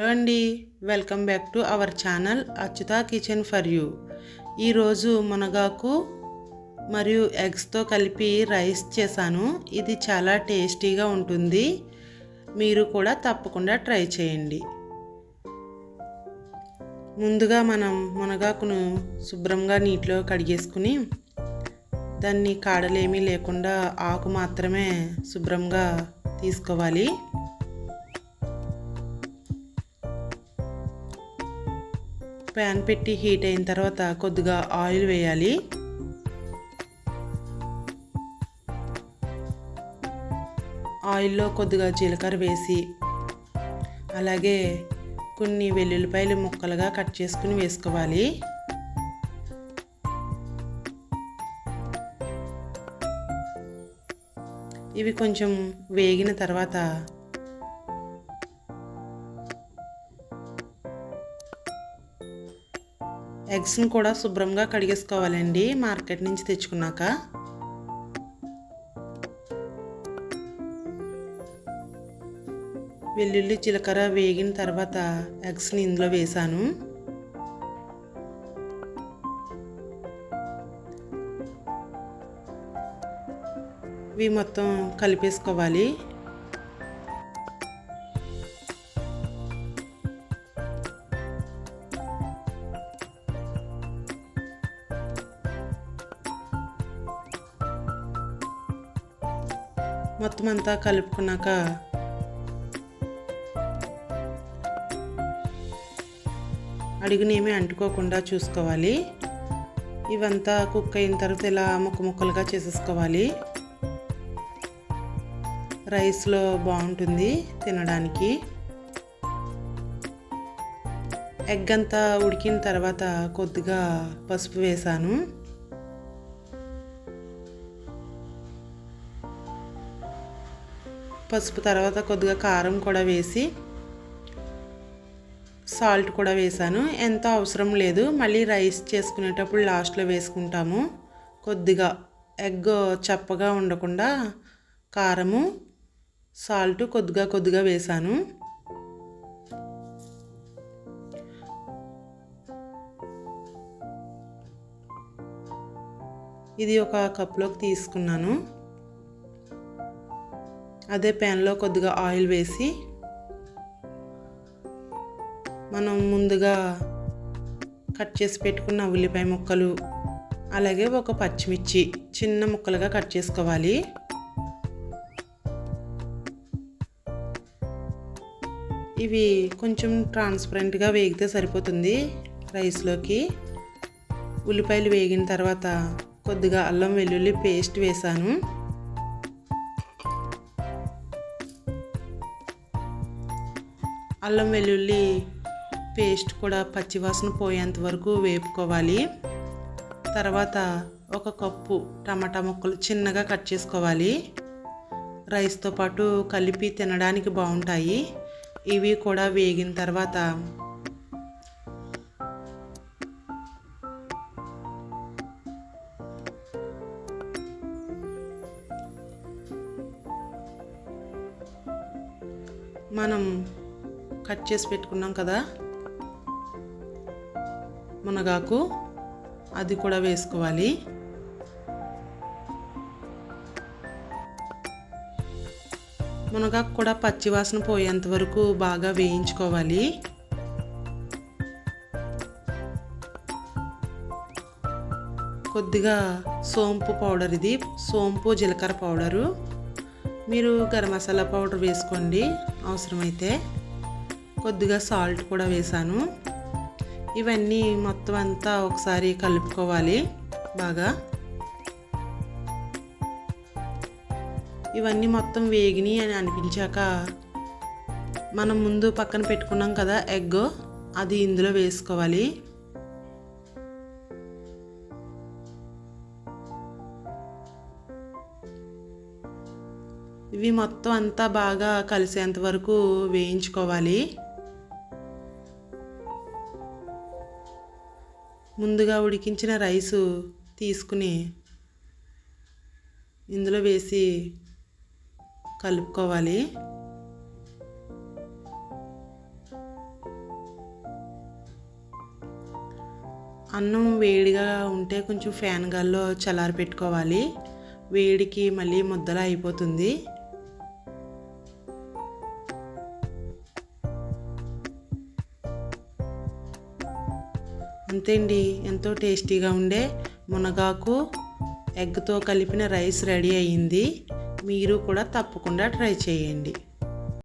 Hello అండి welcome back to our channel Achyuta kitchen for you ఈరోజు మునగాకు మరియు ఎగ్స్తో కలిపి రైస్ చేశాను. ఇది చాలా టేస్టీగా ఉంటుంది. మీరు కూడా తప్పకుండా ట్రై చేయండి. ముందుగా మనం మునగాకును శుభ్రంగా నీటిలో కడిగేసుకుని దాన్ని కాడలేమీ లేకుండా ఆకు మాత్రమే శుభ్రంగా తీసుకోవాలి. ప్యాన్ పెట్టి హీట్ అయిన తర్వాత కొద్దిగా ఆయిల్ వేయాలి. ఆయిల్లో కొద్దిగా జీలకర్ర వేసి అలాగే కొన్ని వెల్లుల్లిపాయలు ముక్కలుగా కట్ చేసుకుని వేసుకోవాలి. ఇవి కొంచెం వేగిన తర్వాత ఎగ్స్ని కూడా శుభ్రంగా కడిగేసుకోవాలండి మార్కెట్ నుంచి తెచ్చుకున్నాక. వెల్లుల్లి జీలకర్ర వేగిన తర్వాత ఎగ్స్ని ఇందులో వేసాను. ఇవి మొత్తం కలిపేసుకోవాలి. మొత్తం అంతా కలుపుకున్నాక అడుగునేమి అంటుకోకుండా చూసుకోవాలి. ఇవంతా కుక్ అయిన తర్వాత ఇలా ముక్క ముక్కలుగా చేసేసుకోవాలి. రైస్లో బాగుంటుంది తినడానికి. ఎగ్ అంతా ఉడికిన తర్వాత కొద్దిగా పసుపు వేసాను. పసుపు తర్వాత కొద్దిగా కారం కూడా వేసి సాల్ట్ కూడా వేసాను. ఎంత అవసరం లేదు. మళ్ళీ రైస్ చేసుకునేటప్పుడు లాస్ట్లో వేసుకుంటాము. కొద్దిగా ఎగ్ చప్పగా ఉండకుండా కారము సాల్ట్ కొద్దిగా కొద్దిగా వేసాను. ఇది ఒక కప్లోకి తీసుకున్నాను. అదే ప్యాన్లో కొద్దిగా ఆయిల్ వేసి మనం ముందుగా కట్ చేసి పెట్టుకున్న ఉల్లిపాయ ముక్కలు అలాగే ఒక పచ్చిమిర్చి చిన్న ముక్కలుగా కట్ చేసుకోవాలి. ఇవి కొంచెం ట్రాన్స్పరెంట్గా వేగితే సరిపోతుంది రైస్లోకి. ఉల్లిపాయలు వేగిన తర్వాత కొద్దిగా అల్లం వెల్లుల్లి పేస్ట్ వేసాను. అల్లం వెల్లుల్లి పేస్ట్ కూడా పచ్చివాసన పోయేంత వరకు వేపుకోవాలి. తర్వాత ఒక కప్పు టమాటా ముక్కలు చిన్నగా కట్ చేసుకోవాలి. రైస్తో పాటు కలిపి తినడానికి బాగుంటాయి. ఇవి కూడా వేగిన తర్వాత మనం కట్ చేసి పెట్టుకున్నాం కదా. మునగాకు అది కూడా వేసుకోవాలి. మునగాకు కూడా పచ్చివాసన పోయేంత వరకు బాగా వేయించుకోవాలి. కొద్దిగా సోంపు పౌడర్ ఇది సోంపు జీలకర్ర పౌడరు. మీరు గరం మసాలా పౌడర్ వేసుకోండి అవసరమైతే. కొద్దిగా సాల్ట్ కూడా వేసాను. ఇవన్నీ మొత్తం అంతా ఒకసారి కలుపుకోవాలి బాగా. ఇవన్నీ మొత్తం వేగిని అని అనిపించాక మనం ముందు పక్కన పెట్టుకున్నాం కదా ఎగ్ అది ఇందులో వేసుకోవాలి. ఇవి మొత్తం అంతా బాగా కలిసేంత వరకు వేయించుకోవాలి. ముందుగా ఉడికించిన రైసు తీసుకుని ఇందులో వేసి కలుపుకోవాలి. అన్నం వేడిగా ఉంటే కొంచెం ఫ్యాన్ గాల్లో చల్లారి పెట్టుకోవాలి వేడికి మళ్ళీ ముద్దలా అయిపోతుంది. అంతే అండి ఎంతో టేస్టీగా ఉండే మునగాకు ఎగ్తో కలిపిన రైస్ రెడీ అయ్యింది. మీరు కూడా తప్పకుండా ట్రై చేయండి.